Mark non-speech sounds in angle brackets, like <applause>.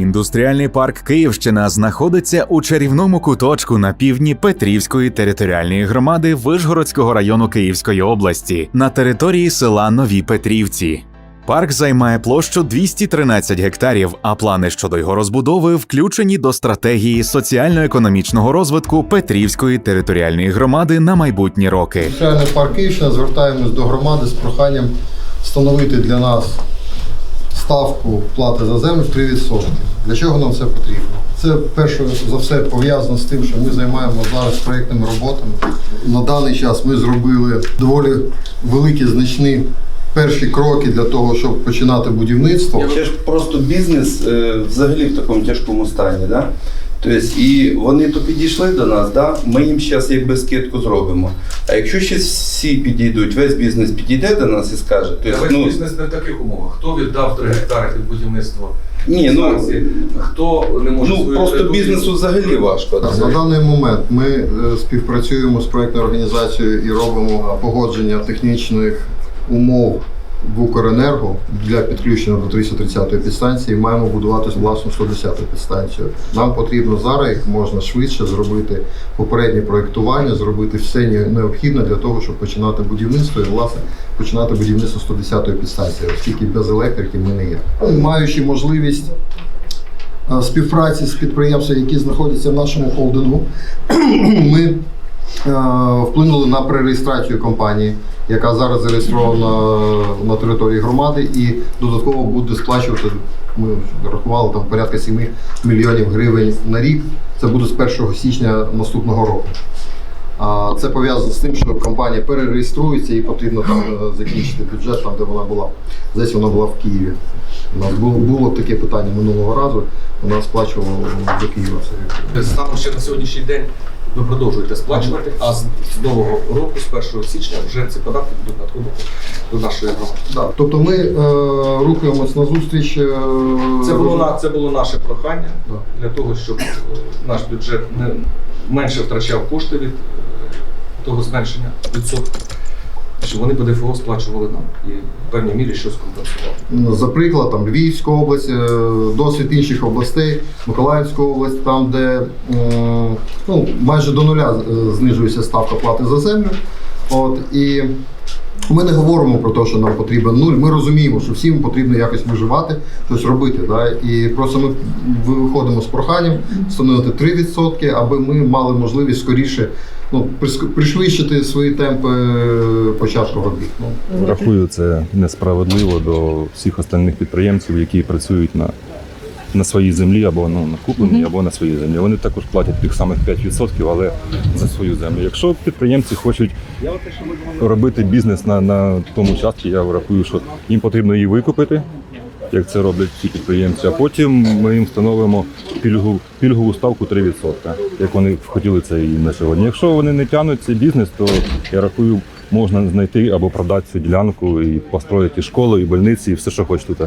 Індустріальний парк Київщина знаходиться у чарівному куточку на півдні Петрівської територіальної громади Вишгородського району Київської області на території села Нові Петрівці. Парк займає площу 213 гектарів, а плани щодо його розбудови включені до стратегії соціально-економічного розвитку Петрівської територіальної громади на майбутні роки. Індустріальний парк Київщина звертаємось до громади з проханням встановити для нас ставку плати за землю в 3%. Для чого нам це потрібно? Це перше за все пов'язано з тим, що ми займаємося зараз проєктними роботами. На даний час ми зробили доволі великі значні перші кроки для того, щоб починати будівництво. Це ж просто бізнес е, взагалі в такому тяжкому стані. Да? Тобто, і вони то підійшли до нас, да? ми їм зараз якби скидку зробимо. А якщо ще всі підійдуть, весь бізнес підійде до нас і скаже, Весь тобто, ну, бізнес не в таких умовах. Хто віддав 3 гектари під будівництво ні, ну, хто не може ну свою просто бізнесу взагалі важко. Так, На даний момент ми е, співпрацюємо з проєктною організацією і робимо погодження технічних умов в Укренерго для підключення до 330-ї підстанції. Маємо будувати власну 110-ту підстанцію. Нам потрібно зараз як можна швидше зробити попереднє проєктування, зробити все необхідне для того, щоб починати будівництво і власне починати будівництво 110-ї підстанції, оскільки без електрики ми не є. Маючи можливість е, співпраці з підприємствами, які знаходяться в нашому холдингу, <clears throat> ми вплинули на пререєстрацію компанії, яка зараз зареєстрована на території громади, і додатково буде сплачувати. Ми рахували там порядка 7 мільйонів гривень на рік. Це буде з 1 січня наступного року. Це пов'язано з тим, що компанія перереєструється і потрібно там е, закінчити бюджет, там де вона була. Десь вона була в Києві. У нас було, було таке питання минулого разу. Вона сплачувала до Києва. Станом ще на сьогоднішній день ви продовжуєте сплачувати, а з, нового року, з 1 січня, вже ці податки будуть надходити до нашої громади. Да. Тобто ми е, рухаємось на зустріч. Е, Це було на це було наше прохання для того, щоб е, наш бюджет не менше втрачав кошти від е, того зменшення відсотку, щоб вони ПДФО сплачували нам і в певній мірі щось компенсували. За приклад, там Львівська область, е, досвід інших областей, Миколаївська область, там, де е, ну, майже до нуля е, знижується ставка плати за землю. От, і ми не говоримо про те, що нам потрібен нуль. Ми розуміємо, що всім потрібно якось виживати, щось робити. Да? І просто ми виходимо з проханням встановити 3%, аби ми мали можливість скоріше ну, пришвидшити свої темпи е, початку робіт. Ну, Рахую це несправедливо до всіх остальних підприємців, які працюють на, на своїй землі або ну, на купленій, або на своїй землі. Вони також платять тих самих 5%, але за свою землю. Якщо підприємці хочуть робити бізнес на, на тому частці, я рахую, що їм потрібно її викупити. Як це роблять всі підприємці, а потім ми їм встановимо пільгу, пільгову ставку 3%, як вони хотіли це і на сьогодні. Якщо вони не тягнуть цей бізнес, то я рахую, можна знайти або продати цю ділянку і построїти школу, і больниці, і все, що хоч тут.